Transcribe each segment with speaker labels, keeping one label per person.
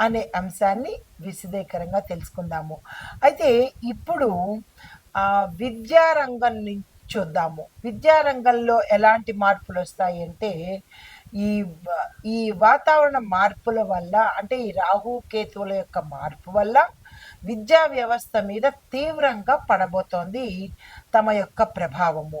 Speaker 1: అనే అంశాన్ని విశదీకరంగా తెలుసుకుందాము. అయితే ఇప్పుడు విద్యారంగం నుంచి చూద్దాము. విద్యారంగంలో ఎలాంటి మార్పులు వస్తాయి అంటే ఈ ఈ వాతావరణ మార్పుల వల్ల అంటే ఈ రాహు కేతువుల యొక్క మార్పు వల్ల విద్యా వ్యవస్థ మీద తీవ్రంగా పడబోతోంది తమ యొక్క ప్రభావము.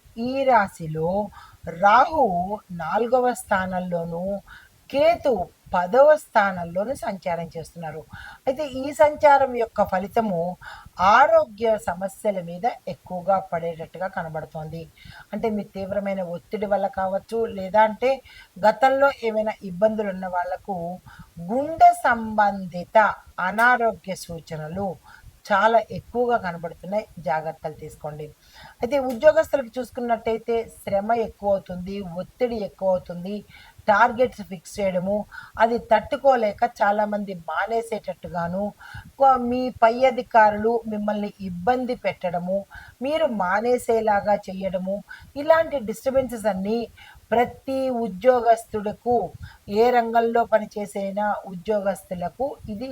Speaker 1: ఈ రాశిలో రాహు నాలుగవ స్థానంలోను కేతు పదవ స్థానంలోను సంచారం చేస్తున్నారు. అయితే ఈ సంచారం యొక్క ఫలితము ఆరోగ్య సమస్యల మీద ఎక్కువగా పడేటట్టుగా కనబడుతోంది. అంటే మీ తీవ్రమైన ఒత్తిడి వల్ల కావచ్చు లేదా అంటే గతంలో ఏమైనా ఇబ్బందులు ఉన్న వాళ్ళకు గుండె సంబంధిత అనారోగ్య సూచనలు చాలా ఎక్కువగా కనబడుతున్నాయి. జాగ్రత్తలు తీసుకోండి. అయితే ఉద్యోగస్తులకు చూసుకున్నట్టయితే శ్రమ ఎక్కువ అవుతుంది ఒత్తిడి ఎక్కువ అవుతుంది టార్గెట్స్ ఫిక్స్ చేయడము అది తట్టుకోలేక చాలామంది మానేసేటట్టుగాను మీ పై అధికారులు మిమ్మల్ని ఇబ్బంది పెట్టడము మీరు మానేసేలాగా చేయడము ఇలాంటి డిస్టర్బెన్సెస్ అన్నీ ప్రతి ఉద్యోగస్తులకు ఏ రంగంలో పనిచేసైనా ఉద్యోగస్తులకు ఇది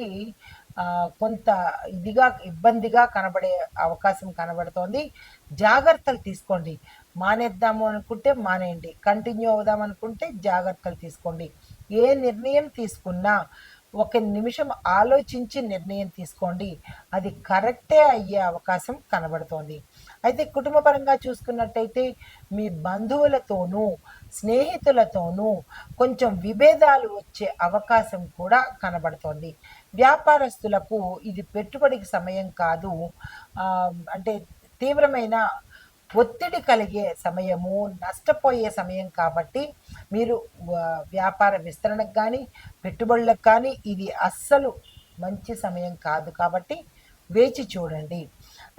Speaker 1: కొంత ఇదిగా ఇబ్బందిగా కనబడే అవకాశం కనబడుతోంది. జాగ్రత్తలు తీసుకోండి. మానేద్దాము అనుకుంటే మానేయండి. కంటిన్యూ అవుదాం అనుకుంటే జాగ్రత్తలు తీసుకోండి. ఏ నిర్ణయం తీసుకున్నా ఒక నిమిషం ఆలోచించి నిర్ణయం తీసుకోండి. అది కరెక్టే అయ్యే అవకాశం కనబడుతోంది. అయితే కుటుంబ పరంగా చూసుకున్నట్టయితే మీ బంధువులతోనూ స్నేహితులతోనూ కొంచెం విభేదాలు వచ్చే అవకాశం కూడా కనబడుతోంది. వ్యాపారస్తులకు ఇది పెట్టుబడికి సమయం కాదు. అంటే తీవ్రమైన ఒత్తిడి కలిగే సమయము నష్టపోయే సమయం కాబట్టి మీరు వ్యాపార విస్తరణకు కానీ పెట్టుబడులకు కానీ ఇది అస్సలు మంచి సమయం కాదు కాబట్టి వేచి చూడండి.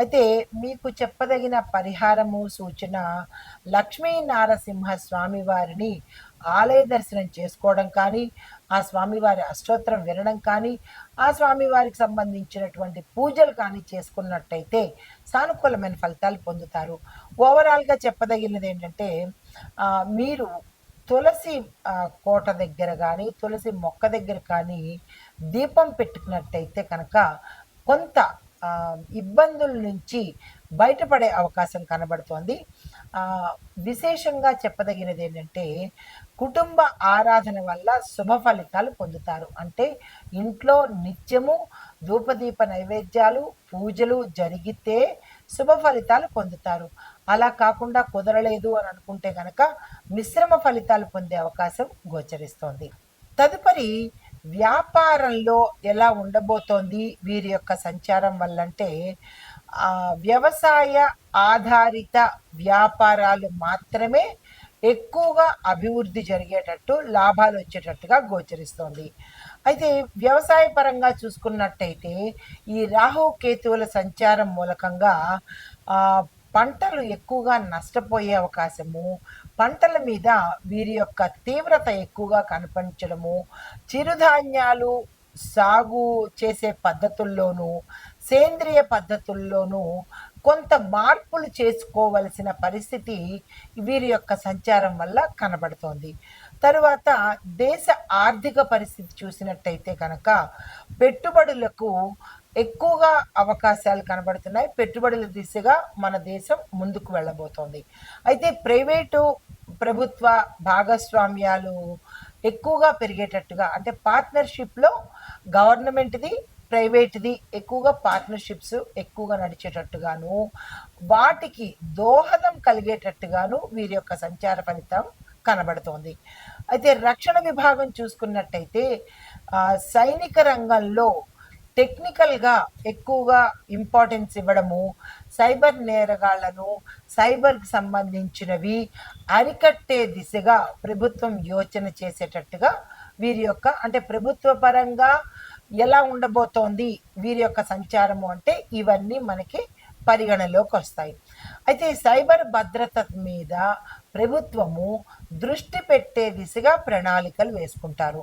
Speaker 1: అయితే మీకు చెప్పదగిన పరిహారము సూచన లక్ష్మీ నారసింహ స్వామి వారిని ఆలయ దర్శనం చేసుకోవడం కానీ ఆ స్వామివారి అష్టోత్తరం వినడం కానీ ఆ స్వామివారికి సంబంధించినటువంటి పూజలు కానీ చేసుకున్నట్టయితే సానుకూలమైన ఫలితాలు పొందుతారు. ఓవరాల్గా చెప్పదగినది ఏంటంటే మీరు తులసి కోట దగ్గర కానీ తులసి మొక్క దగ్గర కానీ దీపం పెట్టుకున్నట్టయితే కనుక కొంత ఇబ్బందుల నుంచి బయటపడే అవకాశం కనబడుతోంది. విశేషంగా చెప్పదగినది ఏంటంటే కుటుంబ ఆరాధన వల్ల శుభ ఫలితాలు పొందుతారు. అంటే ఇంట్లో నిత్యము ధూపదీప నైవేద్యాలు పూజలు జరిగితే శుభ ఫలితాలు పొందుతారు. అలా కాకుండా కుదరలేదు అని అనుకుంటే కనుక మిశ్రమ ఫలితాలు పొందే అవకాశం గోచరిస్తోంది. తదుపరి వ్యాపారంలో ఎలా ఉండబోతోంది వీరి యొక్క సంచారం వల్లంటే అంటే వ్యవసాయ ఆధారిత వ్యాపారాలు మాత్రమే ఎక్కువగా అభివృద్ధి జరిగేటట్టు లాభాలు వచ్చేటట్టుగా గోచరిస్తోంది. అయితే వ్యవసాయ పరంగా చూసుకున్నట్టయితే ఈ రాహు కేతువుల సంచారం మూలకంగా పంటలు ఎక్కువగా నష్టపోయే అవకాశము పంటల మీద వీరి యొక్క తీవ్రత ఎక్కువగా కనిపించడము చిరుధాన్యాలు సాగు చేసే పద్ధతుల్లోనూ సేంద్రియ పద్ధతుల్లోనూ కొంత మార్పులు చేసుకోవలసిన పరిస్థితి వీరి యొక్క సంచారం వల్ల కనబడుతోంది. తరువాత దేశ ఆర్థిక పరిస్థితి చూసినట్టయితే కనుక పెట్టుబడులకు ఎక్కువగా అవకాశాలు కనబడుతున్నాయి. పెట్టుబడుల దిశగా మన దేశం ముందుకు వెళ్ళబోతోంది. అయితే ప్రైవేటు ప్రభుత్వ భాగస్వామ్యాలు ఎక్కువగా పెరిగేటట్టుగా అంటే పార్ట్నర్షిప్లో గవర్నమెంట్ది ప్రైవేట్ది ఎక్కువగా పార్ట్నర్షిప్స్ ఎక్కువగా నడిచేటట్టుగాను వాటికి దోహదం కలిగేటట్టుగాను వీరి యొక్క సంచార ఫలితం కనబడుతోంది. అయితే రక్షణ విభాగం చూసుకున్నట్టయితే సైనిక రంగంలో టెక్నికల్గా ఎక్కువగా ఇంపార్టెన్స్ ఇవ్వడము సైబర్ నేరగాళ్ళను సైబర్కి సంబంధించినవి అరికట్టే దిశగా ప్రభుత్వం యోచన చేసేటట్టుగా వీరి యొక్క అంటే ప్రభుత్వ పరంగా ఎలా ఉండబోతోంది వీరి యొక్క సంచారము అంటే ఇవన్నీ మనకి పరిగణలోకి వస్తాయి. అయితే సైబర్ భద్రత మీద ప్రభుత్వము దృష్టి పెట్టే దిశగా ప్రణాళికలు వేసుకుంటారు.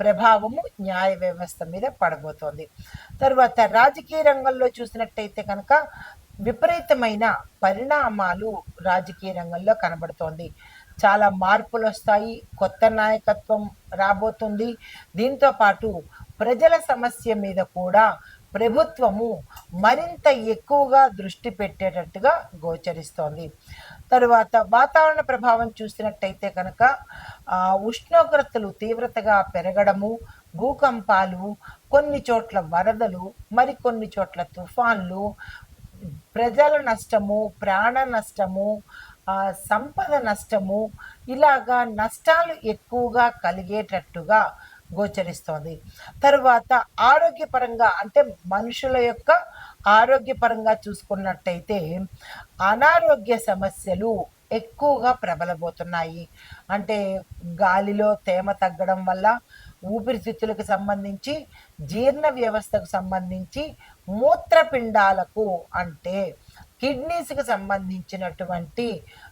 Speaker 1: ప్రభావము న్యాయ వ్యవస్థ మీద పడబోతోంది. తర్వాత రాజకీయ రంగంలో చూసినట్టయితే కనుక విపరీతమైన పరిణామాలు రాజకీయ రంగంలో కనబడుతోంది. చాలా మార్పులు వస్తాయి కొత్త నాయకత్వం రాబోతుంది. దీంతో పాటు ప్రజల సమస్య మీద కూడా ప్రభుత్వము మరింత ఎక్కువగా దృష్టి పెట్టేటట్టుగా గోచరిస్తోంది. తరువాత వాతావరణ ప్రభావం చూసినట్టయితే కనుక ఉష్ణోగ్రతలు తీవ్రతగా పెరగడము భూకంపాలు కొన్ని చోట్ల వరదలు మరికొన్ని చోట్ల తుఫాన్లు ప్రజల నష్టము ప్రాణ నష్టము సంపద నష్టము ఇలాగా నష్టాలు ఎక్కువగా కలిగేటట్టుగా గోచరిస్తోంది. తరువాత ఆరోగ్యపరంగా అంటే మనుషుల యొక్క ఆరోగ్యపరంగా చూసుకున్నట్టయితే అనారోగ్య సమస్యలు ఎక్కువగా ప్రబలబోతున్నాయి. అంటే గాలిలో తేమ తగ్గడం వల్ల ఊపిరితిత్తులకు సంబంధించి జీర్ణ వ్యవస్థకు సంబంధించి మూత్రపిండాలకు అంటే కిడ్నీస్కి సంబంధించినటువంటి